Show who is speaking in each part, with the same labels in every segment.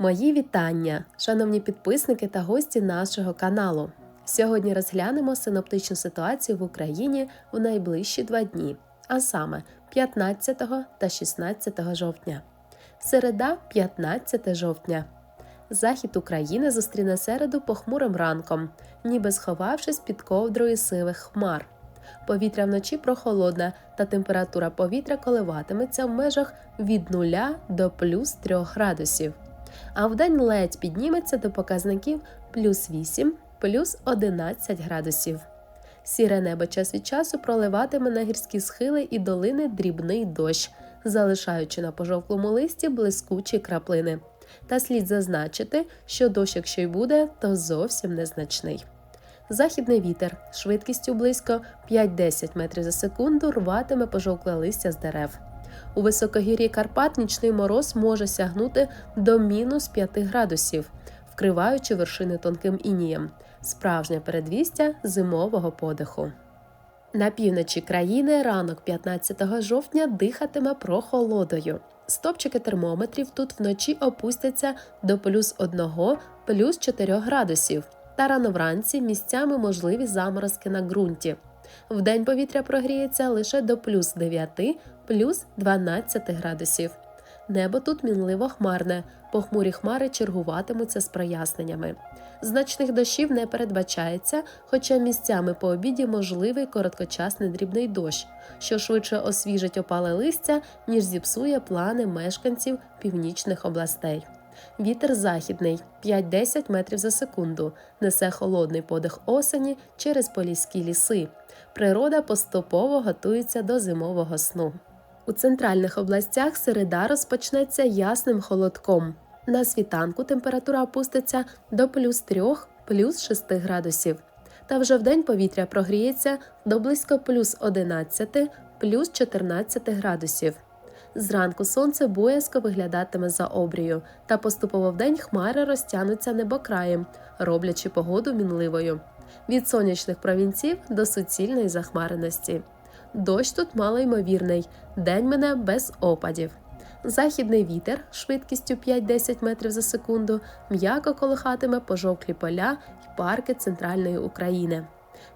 Speaker 1: Мої вітання, шановні підписники та гості нашого каналу. Сьогодні розглянемо синоптичну ситуацію в Україні в найближчі два дні, а саме 15 та 16 жовтня. Середа 15 жовтня. Захід України зустріне середу похмурим ранком, ніби сховавшись під ковдрою сивих хмар. Повітря вночі прохолодне, та температура повітря коливатиметься в межах від 0 до плюс 3 градусів. А вдень ледь підніметься до показників плюс 8, плюс 11 градусів. Сіре небо час від часу проливатиме на гірські схили і долини дрібний дощ, залишаючи на пожовклому листі блискучі краплини. Та слід зазначити, що дощ, якщо й буде, то зовсім незначний. Західний вітер швидкістю близько 5-10 метрів за секунду рватиме пожовкле листя з дерев. У високогір'ї Карпат нічний мороз може сягнути до мінус 5 градусів, вкриваючи вершини тонким інієм. Справжнє передвістя зимового подиху. На півночі країни ранок 15 жовтня дихатиме прохолодою. Стопчики термометрів тут вночі опустяться до плюс 1, плюс 4 градусів, та рано вранці місцями можливі заморозки на ґрунті. Вдень повітря прогріється лише до плюс 9, плюс 12 градусів. Небо тут мінливо хмарне, похмурі хмари чергуватимуться з проясненнями. Значних дощів не передбачається, хоча місцями по обіді можливий короткочасний дрібний дощ, що швидше освіжить опале листя, ніж зіпсує плани мешканців північних областей. Вітер західний 5-10 метрів за секунду, несе холодний подих осені через поліські ліси. Природа поступово готується до зимового сну. У центральних областях середа розпочнеться ясним холодком. На світанку температура опуститься до плюс 3, плюс 6 градусів. Та вже вдень повітря прогріється до близько плюс 11, плюс 14 градусів. Зранку сонце боязко виглядатиме за обрію, та поступово вдень хмари розтягнуться небокраєм, роблячи погоду мінливою. Від сонячних провінців до суцільної захмареності. Дощ тут малоймовірний, день мене без опадів. Західний вітер швидкістю 5-10 метрів за секунду м'яко колихатиме пожовклі поля й парки центральної України.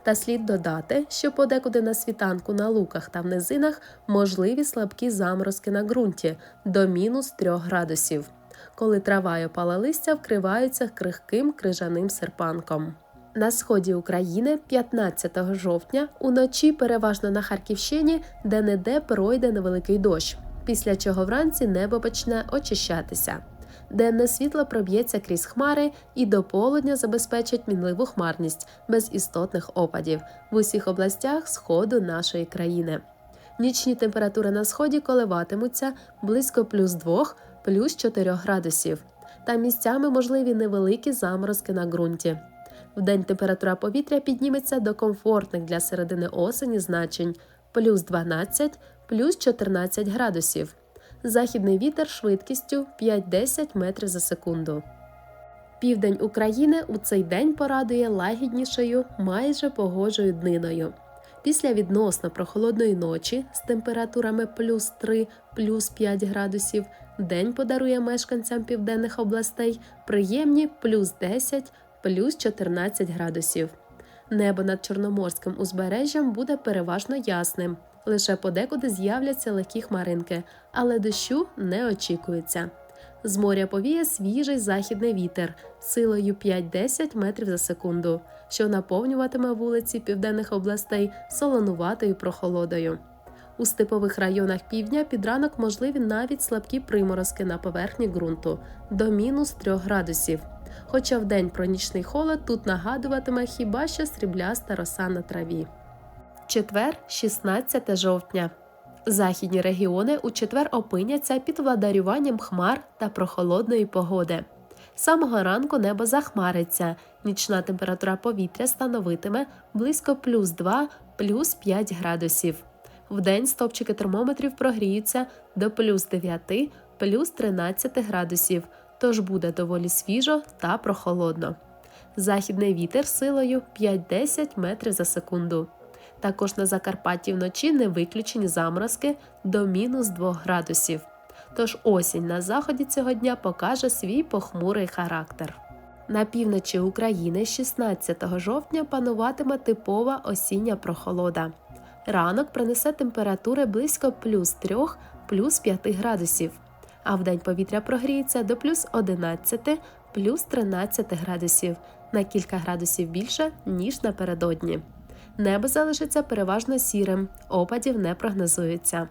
Speaker 1: Та слід додати, що подекуди на світанку на луках та в низинах можливі слабкі заморозки на ґрунті до мінус 3 градусів, коли трава й опала листя вкриваються крихким крижаним серпанком. На сході України 15 жовтня уночі переважно на Харківщині де-не-де пройде невеликий дощ, після чого вранці небо почне очищатися. Денне світло проб'ється крізь хмари і до полудня забезпечить мінливу хмарність без істотних опадів в усіх областях сходу нашої країни. Нічні температури на сході коливатимуться близько плюс 2, плюс 4 градусів, та місцями можливі невеликі заморозки на ґрунті. Вдень температура повітря підніметься до комфортних для середини осені значень плюс 12, плюс 14 градусів. Західний вітер швидкістю 5-10 метрів за секунду. Південь України у цей день порадує лагіднішою, майже погожою дниною. Після відносно прохолодної ночі з температурами плюс 3, плюс 5 градусів день подарує мешканцям південних областей приємні плюс 10, плюс 14 градусів. Небо над Чорноморським узбережжям буде переважно ясним. Лише подекуди з'являться легкі хмаринки, але дощу не очікується. З моря повіє свіжий західний вітер силою 5-10 метрів за секунду, що наповнюватиме вулиці південних областей солонуватою прохолодою. У степових районах півдня під ранок можливі навіть слабкі приморозки на поверхні ґрунту до мінус 3 градусів. Хоча в день про нічний холод тут нагадуватиме хіба що срібляста роса на траві. Четвер, 16 жовтня. Західні регіони у четвер опиняться під владарюванням хмар та прохолодної погоди. З самого ранку небо захмариться, нічна температура повітря становитиме близько плюс 2, плюс 5 градусів. Вдень стопчики термометрів прогріються до плюс 9, плюс 13 градусів, тож буде доволі свіжо та прохолодно. Західний вітер силою 5-10 метрів за секунду. Також на Закарпатті вночі не виключені заморозки до мінус 2 градусів. Тож осінь на заході цього дня покаже свій похмурий характер. На півночі України 16 жовтня пануватиме типова осіння прохолода. Ранок принесе температури близько плюс 3 плюс 5 градусів, а вдень повітря прогріється до плюс 11 плюс 13 градусів на кілька градусів більше, ніж напередодні. Небо залишиться переважно сірим, опадів не прогнозується.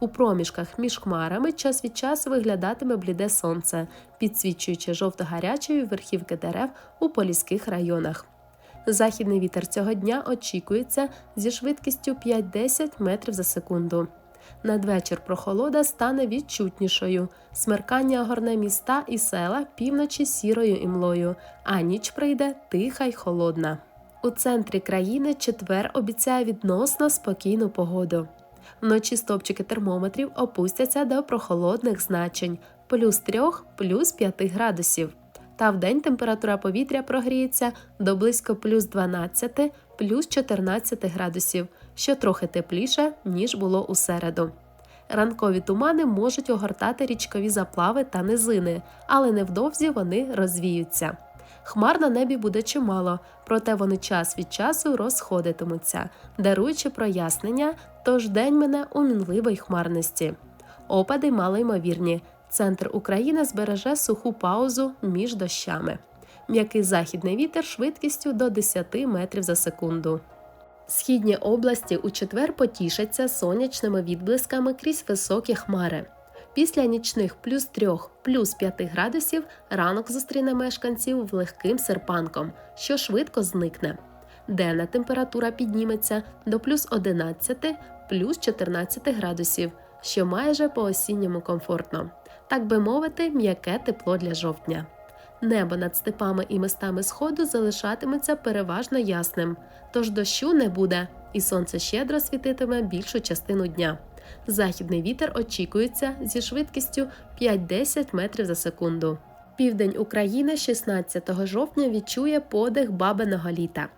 Speaker 1: У проміжках між хмарами час від часу виглядатиме бліде сонце, підсвічуючи жовто-гарячою верхівки дерев у поліських районах. Західний вітер цього дня очікується зі швидкістю 5-10 метрів за секунду. Надвечір прохолода стане відчутнішою. Смеркання огорне міста і села півночі сірою імлою, а ніч прийде тиха й холодна. У центрі країни четвер обіцяє відносно спокійну погоду. Вночі стопчики термометрів опустяться до прохолодних значень плюс 3 плюс 5 градусів. Та вдень температура повітря прогріється до близько плюс 12 плюс 14 градусів, що трохи тепліше, ніж було у середу. Ранкові тумани можуть огортати річкові заплави та низини, але невдовзі вони розвіються. Хмар на небі буде чимало, проте вони час від часу розходитимуться, даруючи прояснення, тож день мене у мінливій хмарності. Опади малоймовірні. Центр України збереже суху паузу між дощами. М'який західний вітер швидкістю до 10 метрів за секунду. Східні області у четвер потішаться сонячними відблисками крізь високі хмари. Після нічних плюс 3 плюс 5 градусів ранок зустріне мешканців легким серпанком, що швидко зникне. Денна температура підніметься до плюс 11 плюс 14 градусів, що майже по осінньому комфортно, так би мовити, м'яке тепло для жовтня. Небо над степами і містами сходу залишатиметься переважно ясним, тож дощу не буде, і сонце щедро світитиме більшу частину дня. Західний вітер очікується зі швидкістю 5-10 метрів за секунду. Південь України 16 жовтня відчує подих бабиного літа.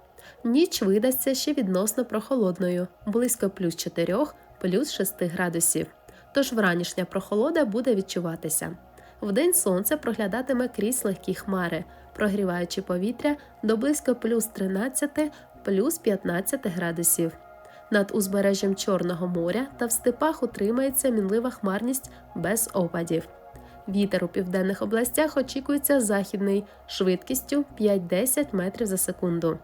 Speaker 1: Ніч видасться ще відносно прохолодною, близько плюс 4, плюс 6 градусів. Тож вранішня прохолода буде відчуватися. Вдень сонце проглядатиме крізь легкі хмари, прогріваючи повітря до близько плюс 13, плюс 15 градусів. Над узбережжям Чорного моря та в степах утримається мінлива хмарність без опадів. Вітер у південних областях очікується західний швидкістю 5-10 метрів за секунду.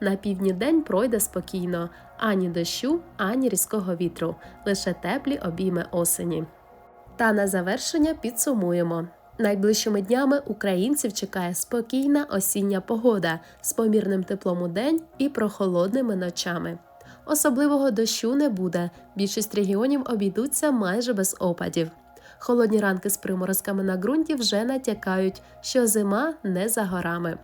Speaker 1: На півдні день пройде спокійно, ані дощу, ані різкого вітру, лише теплі обійми осені. Та на завершення підсумуємо. Найближчими днями українців чекає спокійна осіння погода з помірним теплом у день і прохолодними ночами. Особливого дощу не буде. Більшість регіонів обійдуться майже без опадів. Холодні ранки з приморозками на ґрунті вже натякають, що зима не за горами.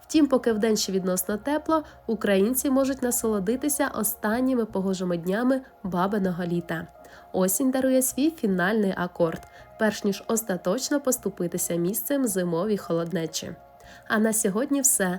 Speaker 1: Втім, поки вдень ще відносно тепло, українці можуть насолодитися останніми погожими днями бабиного літа. Осінь дарує свій фінальний акорд, перш ніж остаточно поступитися місцем зимовій холоднечі. А на сьогодні все.